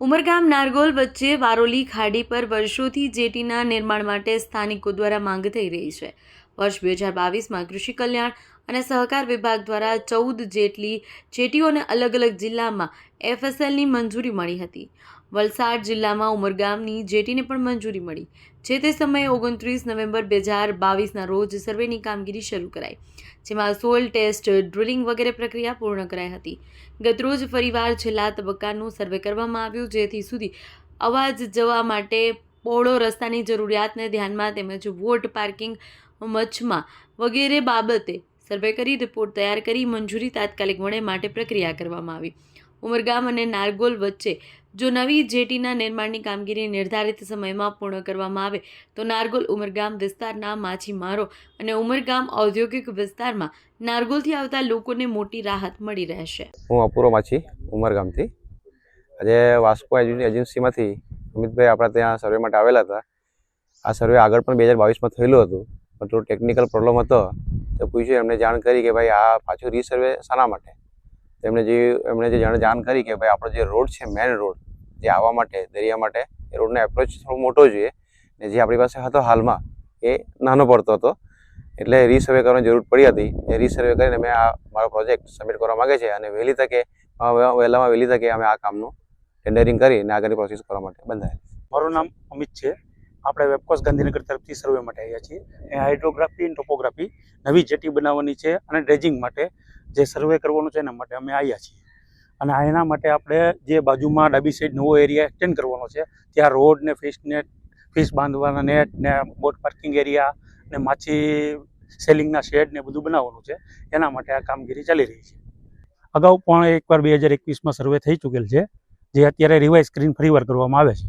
ઉમરગામ નારગોલ વચ્ચે વારોલી ખાડી પર વર્ષોથી જેટીના નિર્માણ માટે સ્થાનિકો દ્વારા માંગ થઈ રહી છે. વર્ષ બે હજાર બાવીસમાં કૃષિ કલ્યાણ અને સહકાર વિભાગ દ્વારા ચૌદ જેટલી જેટીઓને અલગ અલગ જિલ્લામાં એફએસએલની મંજૂરી મળી હતી. વલસાડ જિલ્લામાં ઉમરગામની જેટીને પણ મંજૂરી મળી, જે તે સમયે ઓગણત્રીસ નવેમ્બર બે હજાર બાવીસના રોજ સર્વેની કામગીરી શરૂ કરાઈ, જેમાં સોઇલ ટેસ્ટ, ડ્રિલિંગ વગેરે પ્રક્રિયા પૂર્ણ કરાઈ હતી. ગતરોજ ફરીવાર છેલ્લા તબક્કાનું સર્વે કરવામાં આવ્યું, જેથી સુધી અવાજ જવા માટે પહોળો રસ્તાની જરૂરિયાતને ધ્યાનમાં તેમજ વોટ પાર્કિંગ મચમાં વગેરે બાબતે સર્વે કરી રિપોર્ટ તૈયાર કરી મંજૂરી તાત્કાલિક મળે માટે પ્રક્રિયા કરવામાં આવી. ઉમરગામ અને નારગોલ વચ્ચે જો નવી જેટીના નિર્માણની કામગીરી નિર્ધારિત સમયમાં પૂર્ણ કરવામાં આવે, તો નારગોલ, ઉમરગામ વિસ્તારના માછીમારો અને ઉમરગામ ઔદ્યોગિક વિસ્તારમાં નારગોલથી આવતા લોકોને મોટી રાહત મળી રહેશે. હું અપૂરો માછી, ઉમરગામથી. આજે વાસ્કો એજન્સી એજન્સીમાંથી અમિતભાઈ આપણા ત્યાં સર્વે માટે આવેલા હતા. આ સર્વે આગળ પણ બે હજાર બાવીસમાં થયેલું હતું. પણ થોડું ટેકનિકલ પ્રોબ્લેમ હતો, તો પૂછ્યું, એમને જાણ કરી કે ભાઈ, આ પાછું રીસર્વે શાના માટે? તેમણે જે એમણે જે જાણ જાણ કરી કે ભાઈ, આપણો જે રોડ છે મેન રોડ જે આવવા માટે, દરિયા માટે, એ રોડનો એપ્રોચ થોડો મોટો જોઈએ. ને જે આપણી પાસે હતો હાલમાં, એ નાનો પડતો હતો. એટલે રીસર્વે કરવાની જરૂર પડી હતી. એ રીસર્વે કરીને મેં આ મારો પ્રોજેક્ટ સબમિટ કરવા માગે છે અને વહેલી તકે વહેલામાં વહેલી તકે અમે આ કામનું ટેન્ડરિંગ કરીને આગળની પ્રોસેસ કરવા માટે બંધાયેલ મારું નામ અમિત છે. આપણે વેબકોસ ગાંધીનગર તરફથી સર્વે માટે આવ્યા છીએ. એ હાઇડ્રોગ્રાફી અને ટોપોગ્રાફી નવી જેટી બનાવવાની છે અને ડ્રેજિંગ માટે જે સર્વે કરવાનું છે એના માટે અમે આવ્યા છીએ. અને એના માટે આપણે જે બાજુમાં ડાબી સાઈડ નવો એરિયા એક્સટેન્ડ કરવાનો છે, ત્યાં રોડ ને ફિશ નેટ ફિશ બાંધવાના નેટ ને બોટ પાર્કિંગ એરિયા ને માછી સેલિંગના શેડ ને બધું બનાવવાનું છે, એના માટે આ કામગીરી ચાલી રહી છે. અગાઉ પણ એકવાર બે હજાર એકવીસમાં સર્વે થઈ ચૂકેલ છે, જે અત્યારે રિવાઇઝ સ્ક્રીન ફરીવાર કરવામાં આવે છે.